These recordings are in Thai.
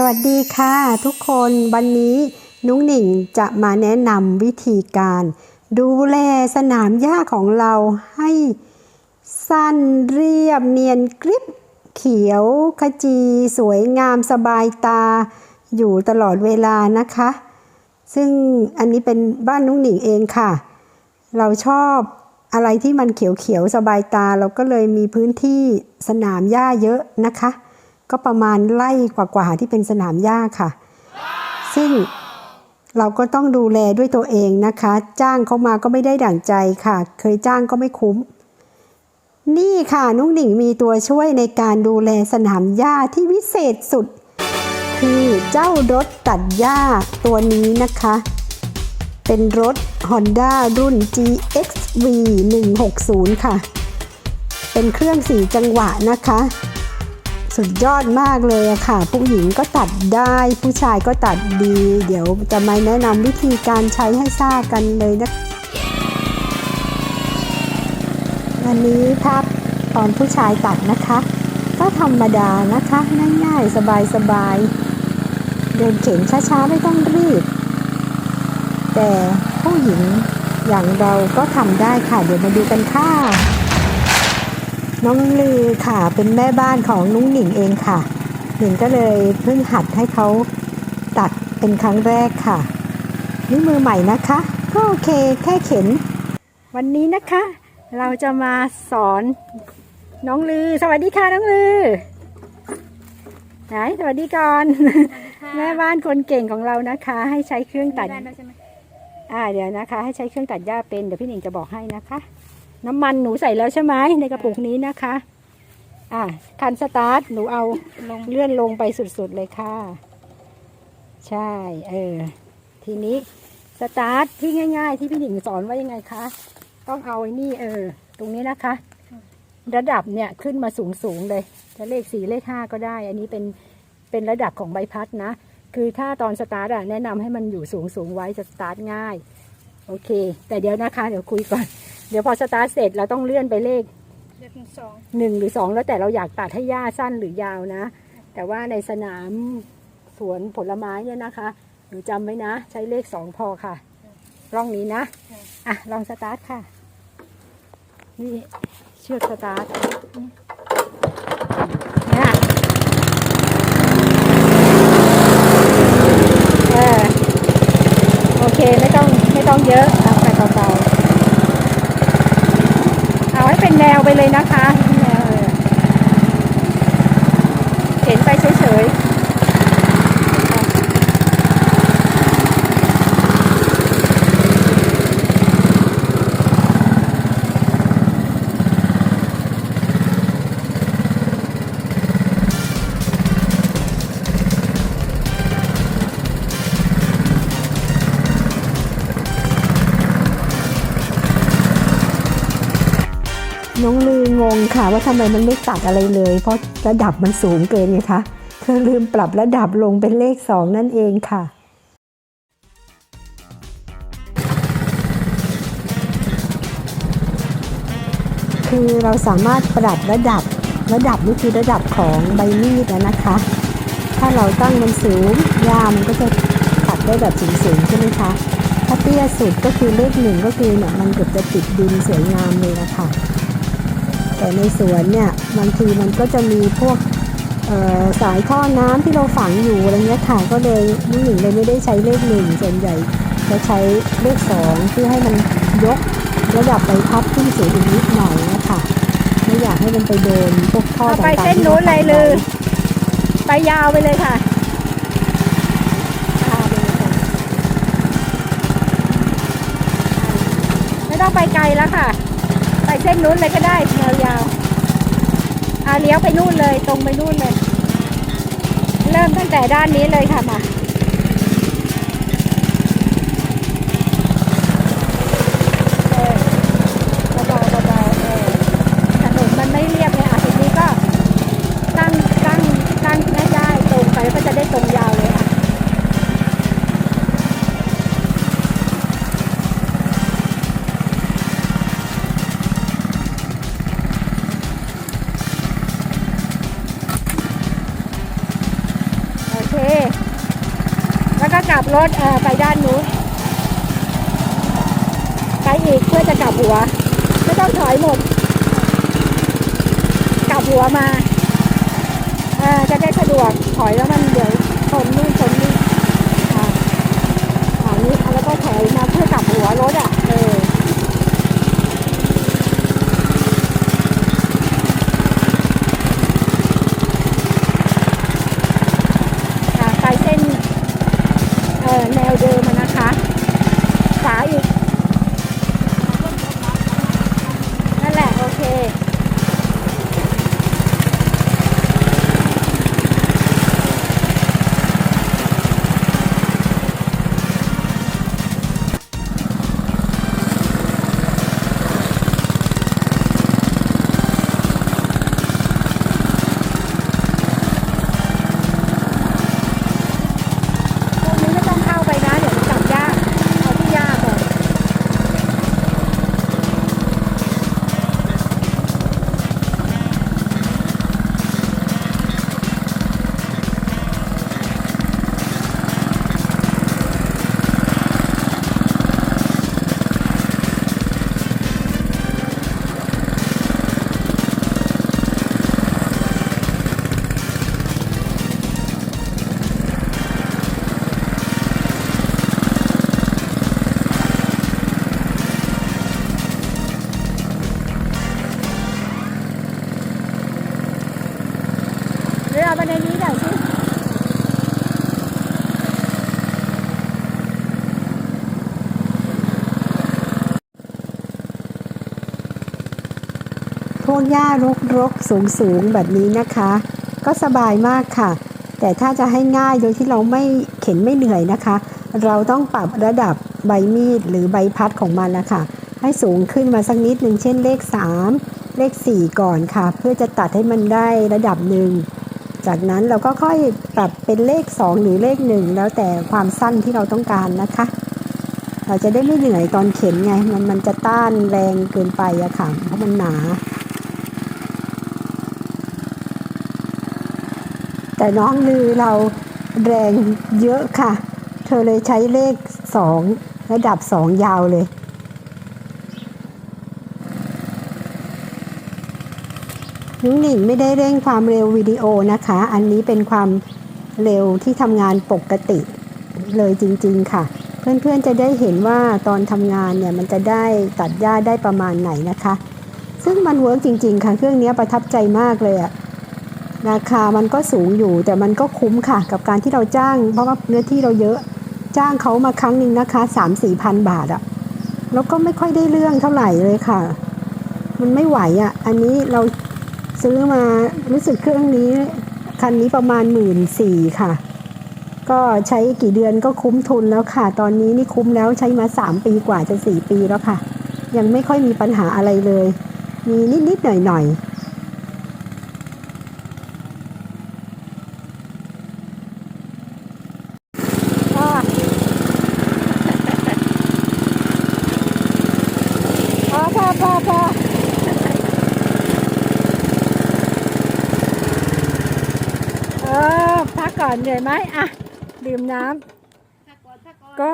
สวัสดีค่ะทุกคนวันนี้นุ้งหนิงจะมาแนะนำวิธีการ ดูแลสนามหญ้าของเราให้สั้นเรียบเนียนกริบเขียวขจี สวยงามสบายตา อยู่ตลอดเวลานะคะ ซึ่งอันนี้เป็นบ้านนุ้งหนิงเองค่ะ เราชอบอะไรที่มันเขียวๆสบายตา เราก็เลยมีพื้นที่สนามหญ้าเยอะนะคะ ก็ประมาณไล่กว่าๆที่เป็นสนามหญ้าค่ะ ซึ่งเราก็ต้องดูแลด้วยตัวเองนะคะ จ้างเขามาก็ไม่ได้ดั่งใจค่ะ เคยจ้างก็ไม่คุ้ม นี่ค่ะนุ้งหนิงมีตัวช่วยในการดูแลสนามหญ้าที่วิเศษสุด คือเจ้ารถตัดหญ้าตัวนี้นะคะ เป็นรถ Honda รุ่น GXV 160 ค่ะ เป็นเครื่องสี่จังหวะนะคะ สุดยอดมากเลยอะค่ะ ผู้หญิงก็ตัดได้ ผู้ชายก็ตัดดี เดี๋ยวจะมาแนะนำวิธีการใช้ให้ทราบกันเลยนะอันนี้ภาพตอนผู้ชายตัดนะคะ ก็ธรรมดานะคะง่ายๆ สบายๆ เดินเข็นช้าๆ ไม่ต้องรีบ แต่ผู้หญิงอย่างเราก็ทำได้ค่ะ เดี๋ยวมาดูกันค่ะ น้องลือค่ะเป็นแม่บ้านของนุ้งหนิงเองค่ะ หนิงก็เลยเพิ่งหัดให้เขาตัดเป็นครั้งแรกค่ะนี่มือใหม่นะคะ ก็โอเคแค่เข็น วันนี้นะคะ เราจะมาสอนน้องลือ สวัสดีค่ะน้องลือไหนสวัสดีก่อนแม่บ้านคนเก่งของเรานะคะ ให้ใช้เครื่องตัดได้แล้วใช่ไหมอ่าเดี๋ยวนะคะ ให้ใช้เครื่องตัดหญ้าเป็นเดี๋ยวพี่หนิงจะบอกให้นะคะ น้ำมันหนูใส่แล้วใช่ไหมในกระปุกนี้นะคะ อ่าคันสตาร์ทหนูเอาลงเลื่อนลงไปสุดๆเลยค่ะ ใช่ เออ ทีนี้สตาร์ทที่ง่าย ๆ ที่พี่หนิงสอนว่ายังไงคะ ต้องเอาไอ้นี่เออ ตรงนี้นะคะ ระดับเนี่ยขึ้นมาสูงๆเลยจะเลขสี่เลขห้าก็ได้ อันนี้เป็นเป็นระดับของใบพัดนะ คือถ้าตอนสตาร์ทอะแนะนำให้มันอยู่สูงสูงๆไว้จะสตาร์ทง่าย โอเค แต่เดี๋ยวนะคะ เดี๋ยวคุยก่อน เดี๋ยวพอสตาร์ทเสร็จเราต้องเลื่อนไปเลขเดือนสองหนึ่งหรือสองแล้วแต่เราอยากตัดให้หญ้าสั้นหรือยาวนะ แต่ว่าในสนามสวนผลไม้เนี่ยนะคะ หนูจำไว้นะ ใช้เลขสองพอค่ะร่องนี้นะ อะ ลองสตาร์ทค่ะ นี่เชือกสตาร์ทเนี่ยเออโอเค ไม่ต้อง ไม่ต้องเยอะเอาไปเบาๆ เอาให้เป็นแนะคะ เห็นไปเฉย น้องลืองงค่ะ ว่าทำไมมันไม่ตัดอะไรเลย เพราะระดับมันสูงเกินไงคะเธอลืมปรับระดับลงเป็นเลขสองนั่นเองค่ะคือเราสามารถปรับระดับระดับนี่คือระดับของใบมีดนะคะ ถ้าเราตั้งมันสูงยามนก็จะตัดได้แบบสูงๆใช่ไหมคะ ถ้าเตี้ยสุดก็คือเลขหนึ่งก็คือเนี่ยมันเกือบจะติดดินสวยงามเลยนะคะ แต่ในสวนเนี่ยบางทีมันก็จะมีพวกเอ่อสายท่อน้ำที่เราฝังอยู่อะไรเงี้ยค่ะก็เลยนี่หนึ่งเลยไม่ได้ใช้เลขหนึ่งส่วนใหญ่จะใช้เลขสองเพื่อให้มันยกระดับใบพัดขึ้นสูงอีกนิดหน่อยนะคะไม่อยากให้มันไปโดนพวกท่อเอาต่างๆไปเส้นที่นู้นเลยลือไปยาวไปเลยค่ะยาวไปเลยค่ะไม่ต้องไปไกลแล้วค่ะไปเส้นนู้นเลยก็ได้ยาวๆเอาเลี้ยวไปนู่นเลย ตรงไปนู่นเลย เริ่มตั้งแต่ด้านนี้เลยค่ะมา โอเคกลับรถไปด้านนู้นไปอีกเพื่อจะกลับหัว ไม่ต้องถอยหมด กลับหัวมาจะได้สะดวกถอยแล้วมันเดี๋ยวชนนู่นชนนี่อ่านี้แล้วก็ถอยมาเพื่อกลับหัวรถอะ เรือมาในนี้หน่อยสิพวกหญ้ารกรกสูงสูงๆแบบนี้นะคะ ก็สบายมากค่ะ แต่ถ้าจะให้ง่ายโดยที่เราไม่เข็นไม่เหนื่อยนะคะ เราต้องปรับระดับใบมีดหรือใบพัดของมันนะคะให้สูงขึ้นมาสักนิดหนึ่งเช่นเลข 3 เลข 4 ก่อนค่ะ เพื่อจะตัดให้มันได้ระดับหนึ่ง จากนั้นเราก็ค่อยปรับเป็นเลข 2 หรือเลข 1 แล้วแต่ความสั้นที่เราต้องการนะคะ เราจะได้ไม่เหนื่อยตอนเข็นไง มันมันจะต้านแรงเกินไปอะค่ะ เพราะมันหนา แต่น้องลือเราแรงเยอะค่ะ เธอเลยใช้เลขสองระดับสองยาวเลย นุ้งหนิงไม่ได้เร่งความเร็ววิดีโอนะคะ อันนี้เป็นความเร็วที่ทำงานปกติเลยจริงๆค่ะ เพื่อนๆจะได้เห็นว่าตอนทำงานเนี่ยมันจะได้ตัดหญ้าได้ประมาณไหนนะคะ ซึ่งมันเวิร์กจริงๆค่ะ เครื่องนี้ประทับใจมากเลยอะราคามันก็สูงอยู่แต่มันก็คุ้มค่ะ กับการที่เราจ้าง เพราะว่าเนื้อที่เราเยอะจ้างเขามาครั้งหนึ่งนะคะสามสี่พันบาทอะแล้วก็ไม่ค่อยได้เรื่องเท่าไหร่เลยค่ะ มันไม่ไหวอะอันนี้เรา ซื้อมารู้สึกเครื่องนี้คันนี้ประมาณหมื่นสี่ค่ะ ก็ใช้กี่เดือนก็คุ้มทุนแล้วค่ะ ตอนนี้นี่คุ้มแล้วใช้มา 3 ปีกว่าจะ 4 ปีแล้วค่ะ ยังไม่ค่อยมีปัญหาอะไรเลย มีนิด ๆ หน่อย ๆอพอพอพอพอเออพักก่ อนเหนื่อยไหมอะ ดื่มน้ำก็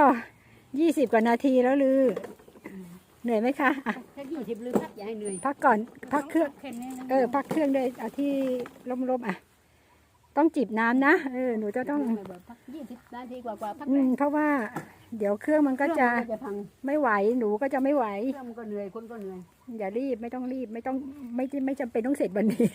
ยี่สิบกว่านาทีแล้วลือ เหนื่อยไหมคะอะถ้ายี่สิบลืมพักอย่าให้เหนื่อยพักก่อนพักเครื่องแค่นี้นะเออพักเครื่องด้วยเอาที่ลมๆอะ ต้องจิบน้ำนะเออหนูจะต้องไม่บอกพักยี่สิบนาทีกว่าๆพักอืไปมเพราะว่า เดี๋ยวเครื่องมันก็จะเครื่องมันจะพังไม่ไหวหนูก็จะไม่ไหว เครื่องมันก็เหนื่อยคนก็เหนื่อยอย่ารีบไม่ต้องรีบไม่ต้องไม่ไม่จำเป็นต้องเสร็จวันนี้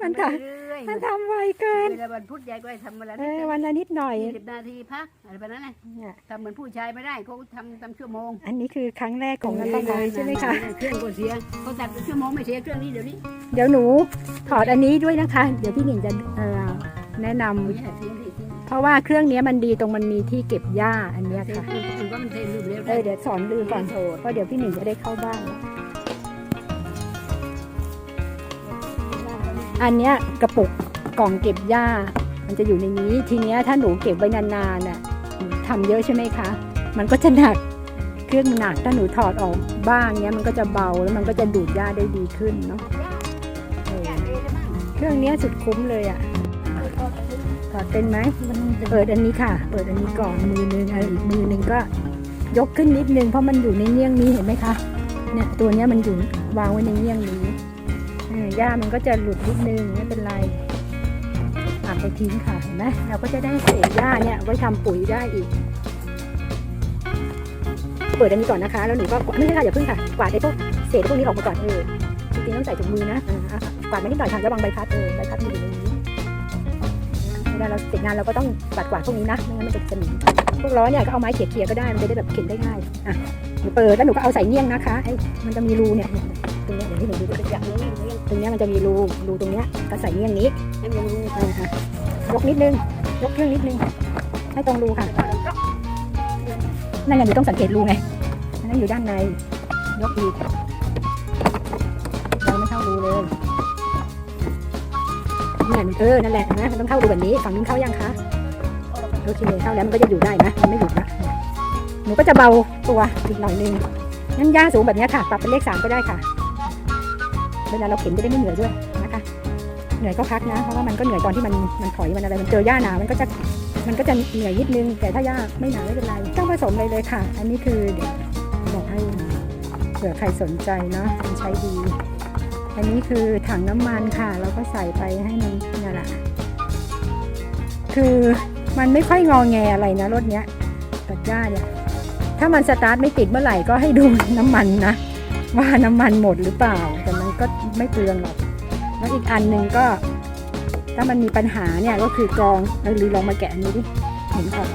มันทเรื่อยำมันทำไวเกินเวลาวันพุธยายก็ให้ทำเวลาเออวันละนิดหน่อยยี่สิบนาทีพักอะไรแบบนั้นนะเนี่ยทำเหมือนผู้ชายไม่ได้เขาทำตามชั่วโมงอันนี้คือครั้งแรกของนันเลยใช่ไหมคะ เครื่องก็เสียเขาตัดชั่วโมงไม่เสียเครื่องนี้เดี๋ยวนี้เดี๋ยวหนูถอดอันนี้ด้วยนะคะ เดี๋ยวพี่หนิงจะเอ่อแนะนำเอาอย่าเสียสิ เพราะว่าเครื่องนี้มันดีตรงมันมีที่เก็บหญ้าอันเนี้ยค่ะคือว่ามันเทลืมเร็วเออเดี๋ยวสอนลือก่อนโทรเพราะเดี๋ยวพี่หนิงจะได้เข้าบ้านแล้วอันเนี้ยกระปุกกล่องเก็บหญ้า มันจะอยู่ในนี้ ทีเนี้ยถ้าหนูเก็บไว้นานๆน่ะทำเยอะใช่ไหมคะ มันก็จะหนักเครื่องหนักถ้าหนูถอดออกบ้างเนี้ยมันก็จะเบาแล้วมันก็จะดูดหญ้าได้ดีขึ้นเนาะเครื่องเนี้ยสุดคุ้มเลยอะ ออดเป็นไหมเปิดอันนี้ค่ะ เปิดอันนี้ก่อนมือนึงอะอีกมือนึงก็ยกขึ้นนิดนึงเพราะมันอยู่ในเงี้ยงนี้เห็นไหมคะเนี่ยตัวเนี้ยมันอยู่วางไว้ในเงี้ยงนี้เออย่ามันก็จะหลุดนิดนึงไม่เป็นไรอะไปทิ้งค่ะเห็นไหมเราก็จะได้เศษหญ้าเนี่ยไว้ทำปุ๋ยได้อีก เปิดอันนี้ก่อนนะคะ แล้วหนูก็ไม่ใช่ค่ะอย่าเพิ่งค่ะกวาดไอ้พวกเศษพวกนี้ออกมาก่อนเออจริงๆต้องใส่ถุงมือนะอ่าอะกวาดมานิดหน่อยค่ะระวังใบพัดเออใบพัดมันอ ยู่ในเราเสร็จงานเราก็ต้องกวาดกวาดพวกนี้นะไม่งั้นมันจะสนิมพวกล้อเนี่ยก็เอาไม้เขี่ยๆก็ได้มันจะได้แบบเข็นได้ง่ายอะหนูเปิดแล้วหนูก็เอาใส่เงี้ยงนะคะไอ้มันจะมีรูเนี่ยตรงเนี้ยเดี๋ยวที่หนูดูตัวอย่างนี้ตรงเนี้ยมันจะมีรูรูตรงเนี้ยก็ใส่เงี้ยงนี้ให้มันรูอ่าอะยกนิดนึงยกเครื่องนิดนึงให้ตรงรูค่ะนั่นไงหนูต้องสังเกตรูไงนนั้นอยู่ด้านในยกอีกเราไม่เข้ารูเลย นี่นเออ นั่นแหละนะมันต้องเข้ารูแบบนี้ ฝั่งนู้นเข้ายังคะ โอเค เข้าแล้วมันก็จะอยู่ได้นะ มันไม่หลุดละหนูก็จะเบาตัวอีกหน่อยนึงงั้นย่าสูงแบบนี้ค่ะ ปรับเป็นเลขสามก็ได้ค่ะ เวลาเราเข็นจะได้ไม่เหนื่อยด้วยนะคะ เหนื่อยก็พักนะ เพราะว่ามันก็เหนื่อยตอนที่มันมันถอยมันอะไร มันเจอหญ้าหนามันก็จะมันก็จะเหนื่อยนิดนึง แต่ถ้าหญ้าไม่หนาไม่เป็นไร ต้องผสมเลยเลยค่ะ อันนี้คือเดี๋ยวบอกให้เผื่อใครสนใจเนาะมันใช้ดี อันนี้คือถังน้ำมันค่ะ เราก็ใส่ไปให้มันนี่แหละคือมันไม่ค่อยงอแงอะไรนะรถเนี้ยตัดหญ้าเนี่ย ถ้ามันสตาร์ทไม่ติดเมื่อไหร่ก็ให้ดูน้ำมันนะ ว่าน้ำมันหมดหรือเปล่า แต่มันก็ไม่เปลืองหรอก แล้วอีกอันหนึ่งก็ ถ้ามันมีปัญหาเนี่ยก็คือกรองเอาหรือลองมาแกะอันนี้ดิหมุนออก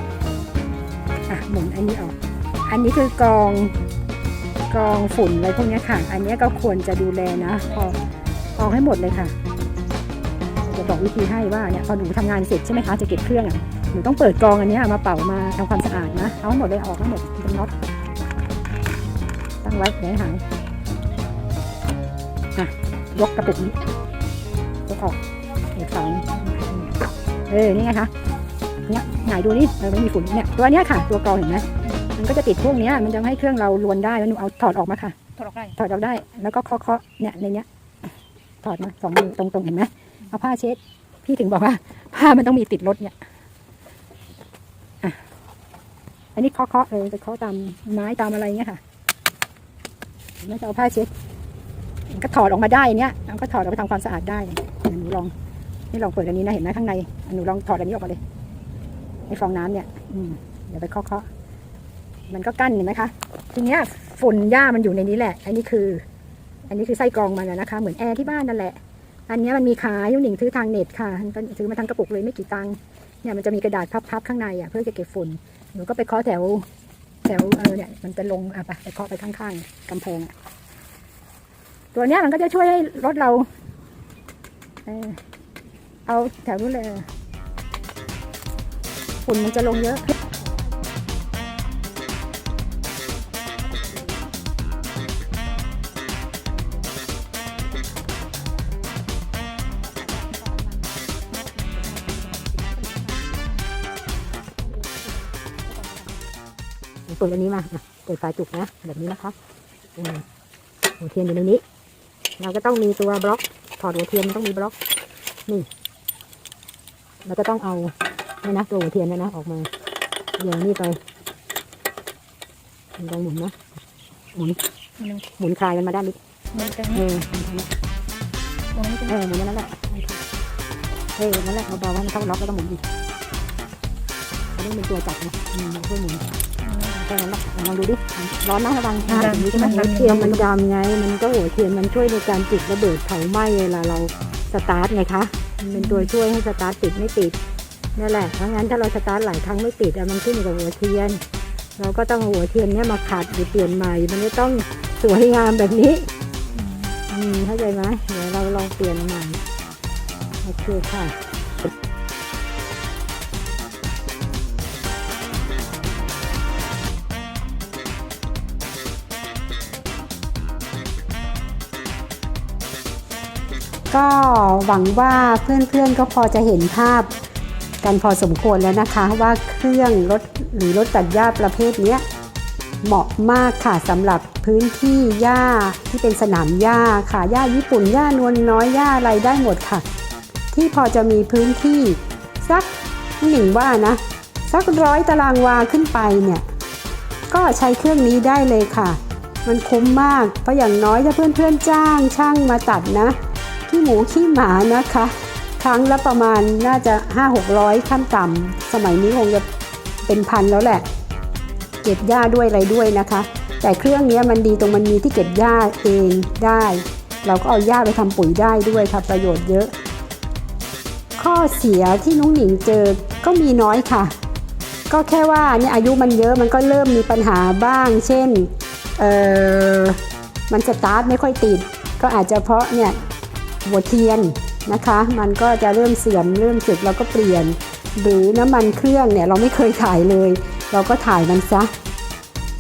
อะหมุนอันนี้ออก อันนี้คือกรอง กรองฝุ่นอะไรพวกนี้ค่ะ อันนี้ก็ควรจะดูแลนะพอออให้หมดเลยค่ะ จะบอกวิธีให้ว่าเนี่ยพอหนูทำงานเสร็จใช่ไหมคะจะเก็บเครื่องอะหนูต้องเปิดกรองอันนี้มาเป่ามาทำความสะอาดนะเอาหมดเลยออกทั้งหมดเป็นน็อตตั้งไว้อย่าให้หายอะยกกระปุกนี้ยกออกอีกฝั่งหนึ่งเออนี่ไงคะเนี่ยหงายดูนี่เออมันมีฝุ่นเนี่ยตัวเนี้ยค่ะ ตัวกรองเห็นไหม มันก็จะติดพวกเนี้ยมันจะให้เครื่องเราลวนได้แล้วหนูเอาถอดออกมาค่ะถอดออกได้ถอดออกได้ แล้วก็เคาะๆเนี่ยในเนี้ยถอดมาสองมือตรงๆเห็นไหมเอาผ้าเช็ด พี่ถึงบอกว่า ผ้ามันต้องมีติดรถเนี่ยอะอันนี้เคาะๆเออไปเคาะตามไม้ตามอะไรเงี้ยค่ะแล้วจะเอาผ้าเช็ดก็ถอดออกมาได้เนี่ยเราก็ถอดออกไปทำความสะอาดได้เดี๋ยวหนูลองนี่ลองเปิดอันนี้นะเห็นไหมข้างในหนูลองถอดอันนี้ออกมาเลยไอ้ฟองน้ำเนี่ย อืมเดี๋ยวไปเคาะๆ มันก็กั้นเห็นไหมคะ ทีเนี้ยฝุ่นหญ้ามันอยู่ในนี้แหละ อันนี้คือ อันนี้คือไส้กรองมันนะคะ เหมือนแอร์ที่บ้านนั่นแหละ อันนี้มันมีขายยุ่หนิงซื้อทางเน็ตค่ะซื้อมาทั้งกระปุกเลยไม่กี่ตังค์เนี่ยมันจะมีกระดาษพับๆข้างในอะเพื่อจะเก็บฝุ่นหนูก็ไปเคาะแถวแถวเออเนี่ยมันจะลงอะไปไปเคาะไปข้างๆกำแพงตัวเนี้ยมันก็จะช่วยให้รถเราเออเอาแถวนู้นเลยฝุ่นมันจะลงเยอะ เปิดอันนี้มาอะเปิดฝาจุกนะ แบบนี้นะคะอืมหัวเทียนอยู่ในนี้ เราก็ต้องมีตัวบล็อก ถอดหัวเทียนมันต้องมีบล็อก นี่เราก็ต้องเอาเนี่ยนะตัวหัวเทียนเนยนะออกมาอย่างนี้ไปลองหมุนนะหมุนหมุนคลายมันมาด้านนี้มันจะเออหมุนทางนี้ตรงนี้จะเออหมุนอย่างนั้นแหละเออนั่นแหละเบาๆให้มันเข้าล็อกแล้วก็หมุนอีกอันนี้เป็นตัวจับนะอืมช่วยหมุน แค่นั้นแหละลองดูดิร้อนนะระวังนะอย่างนี้ใช่ไหมหัวเทียนมันดำไง มันก็หัวเทียนมันช่วยในการจุดระเบิดเผาไหม้เวลาเราสตาร์ทไงคะมันเป็นตัวช่วยให้สตาร์ทติดไม่ติดนั่นแหละเพราะงั้นถ้าเราสตาร์ทหลายครั้งไม่ติดอะมันขึ้นอยู่กับหัวเทียน เราก็ต้องหัวเทียนเนี้ยมาขัดหรือเปลี่ยนใหม่ มันจะต้องสวยงามแบบนี้อืมเข้าใจไหมเดี๋ยวเราลองเปลี่ยนใหม่โอเคค่ะ ก็หวังว่าเพื่อนๆก็พอจะเห็นภาพกันพอสมควรแล้วนะคะว่าเครื่องรถหรือรถตัดหญ้าประเภทนี้เหมาะมากค่ะสำหรับพื้นที่หญ้าที่เป็นสนามหญ้าค่ะหญ้าญี่ปุ่นหญ้านวลน้อยหญ้าอะไรได้หมดค่ะ ที่พอจะมีพื้นที่สักหนิงว่านะ สักร้อยตารางวาขึ้นไปเนี่ย ก็ใช้เครื่องนี้ได้เลยค่ะ มันคุ้มมากเพราะอย่างน้อยถ้าเพื่อนๆจ้างช่างมาตัดนะ หมูขี้หมานะคะ ครั้งละประมาณน่าจะ 5-600 ขั้นต่ำสมัยนี้คงจะเป็นพันแล้วแหละ เก็บหญ้าด้วยอะไรด้วยนะคะ แต่เครื่องนี้มันดีตรงมันมีที่เก็บหญ้าเองได้ เราก็เอาหญ้าไปทำปุ๋ยได้ด้วยค่ะประโยชน์เยอะ ข้อเสียที่น้องหนิงเจอก็มีน้อยค่ะ ก็แค่ว่าเนี่ยอายุมันเยอะมันก็เริ่มมีปัญหาบ้าง เช่นเออมันสตาร์ทไม่ค่อยติด ก็อาจจะเพราะเนี่ย หัวเทียนนะคะ มันก็จะเริ่มเสื่อมเริ่มสึกเราก็เปลี่ยน หรือน้ำมันเครื่องเนี่ยเราไม่เคยถ่ายเลย เราก็ถ่ายมันซะ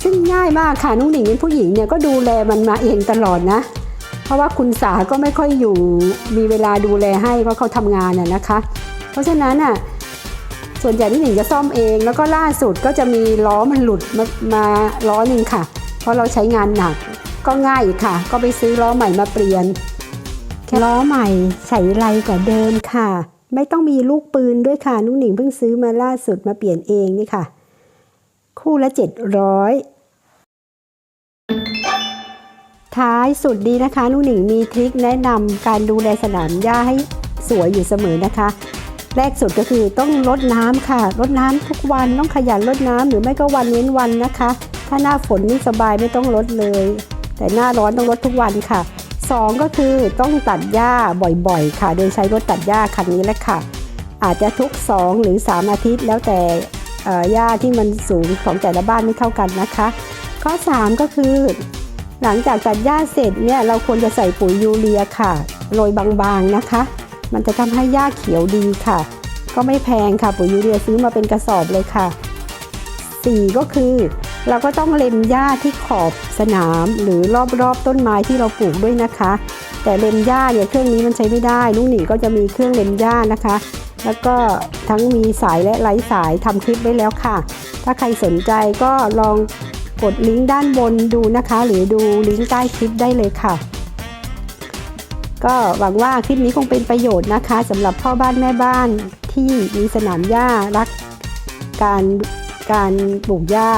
ซึ่งง่ายมากค่ะนุ่งหนิงเป็นผู้หญิงเนี่ยก็ดูแลมันมาเองตลอดนะ เพราะว่าคุณสาก็ไม่ค่อยอยู่มีเวลาดูแลให้เพราะเขาทำงานน่ะนะคะ เพราะฉะนั้นน่ะส่วนใหญ่ที่หนิงจะซ่อมเองแล้วก็ล่าสุดก็จะมีล้อมันหลุดมามาล้อหนึ่งค่ะ เพราะเราใช้งานหนักก็ง่ายค่ะ ก็ไปซื้อล้อใหม่มาเปลี่ยน ล้อใหม่ใส่ไรกว่าเดิมค่ะ ไม่ต้องมีลูกปืนด้วยค่ะนุ่งหนิงเพิ่งซื้อมาล่าสุดมาเปลี่ยนเองนี่ค่ะ คู่ละ 700 ท้ายสุดดีนะคะนุ่งหนิงมีทริคแนะนำการดูแลสนามหญ้าให้สวยอยู่เสมอนะคะ แรกสุดก็คือต้องรดน้ำค่ะรดน้ำทุกวันต้องขยันรดน้ำหรือไม่ก็วันเว้นวันนะคะ ถ้าหน้าฝนนี่สบายไม่ต้องรดเลย แต่หน้าร้อนต้องรดทุกวันค่ะ สองก็คือต้องตัดหญ้าบ่อยๆ ค่ะ โดยใช้รถตัดหญ้าคันนี้แหละค่ะ อาจจะทุก 2 หรือ 3 อาทิตย์แล้วแต่หญ้าที่มันสูงของแต่ละบ้านไม่เท่ากันนะคะ ข้อ 3 ก็คือ หลังจากตัดหญ้าเสร็จเนี่ยเราควรจะใส่ปุ๋ยยูเรียค่ะโรยบางๆนะคะ มันจะทำให้หญ้าเขียวดีค่ะ ก็ไม่แพงค่ะปุ๋ยยูเรียซื้อมาเป็นกระสอบเลยค่ะ 4 ก็คือ เราก็ต้องเล็มหญ้าที่ขอบสนามหรือรอบๆต้นไม้ที่เราปลูกด้วยนะคะ แต่เล็มหญ้าเนี่ยเครื่องนี้มันใช้ไม่ได้ลุงหนีก็จะมีเครื่องเล็มหญ้านะคะ แล้วก็ทั้งมีสายและไร้สายทำคลิปไว้แล้วค่ะ ถ้าใครสนใจก็ลองกดลิงก์ด้านบนดูนะคะ หรือดูลิงก์ใต้คลิปได้เลยค่ะ ก็หวังว่าคลิปนี้คงเป็นประโยชน์นะคะสำหรับพ่อบ้านแม่บ้านที่มีสนามหญ้ารักการการปลูกหญ้า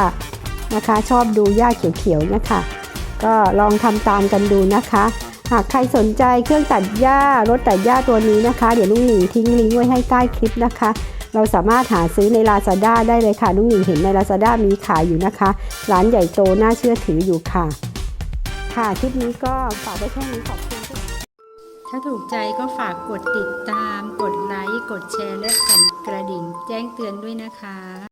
นะคะ ชอบดูหญ้าเขียวๆนะคะก็ลองทำตามกันดูนะคะ หากใครสนใจเครื่องตัดหญ้ารถตัดหญ้าตัวนี้นะคะ เดี๋ยวลุงหนิงทิ้งลิงก์ไว้ให้ใต้คลิปนะคะ เราสามารถหาซื้อใน Lazada ได้เลยค่ะลุงหนิงเห็นใน Lazada มีขายอยู่นะคะ ร้านใหญ่โตน่าเชื่อถืออยู่ค่ะ ค่ะคลิปนี้ก็ฝากไว้แค่นี้ขอบคุณทุกถ้าถูกใจก็ฝากกดติดตาม กดไลค์ กดแชร์ และสั่นกระดิ่ง แจ้งเตือนด้วยนะคะ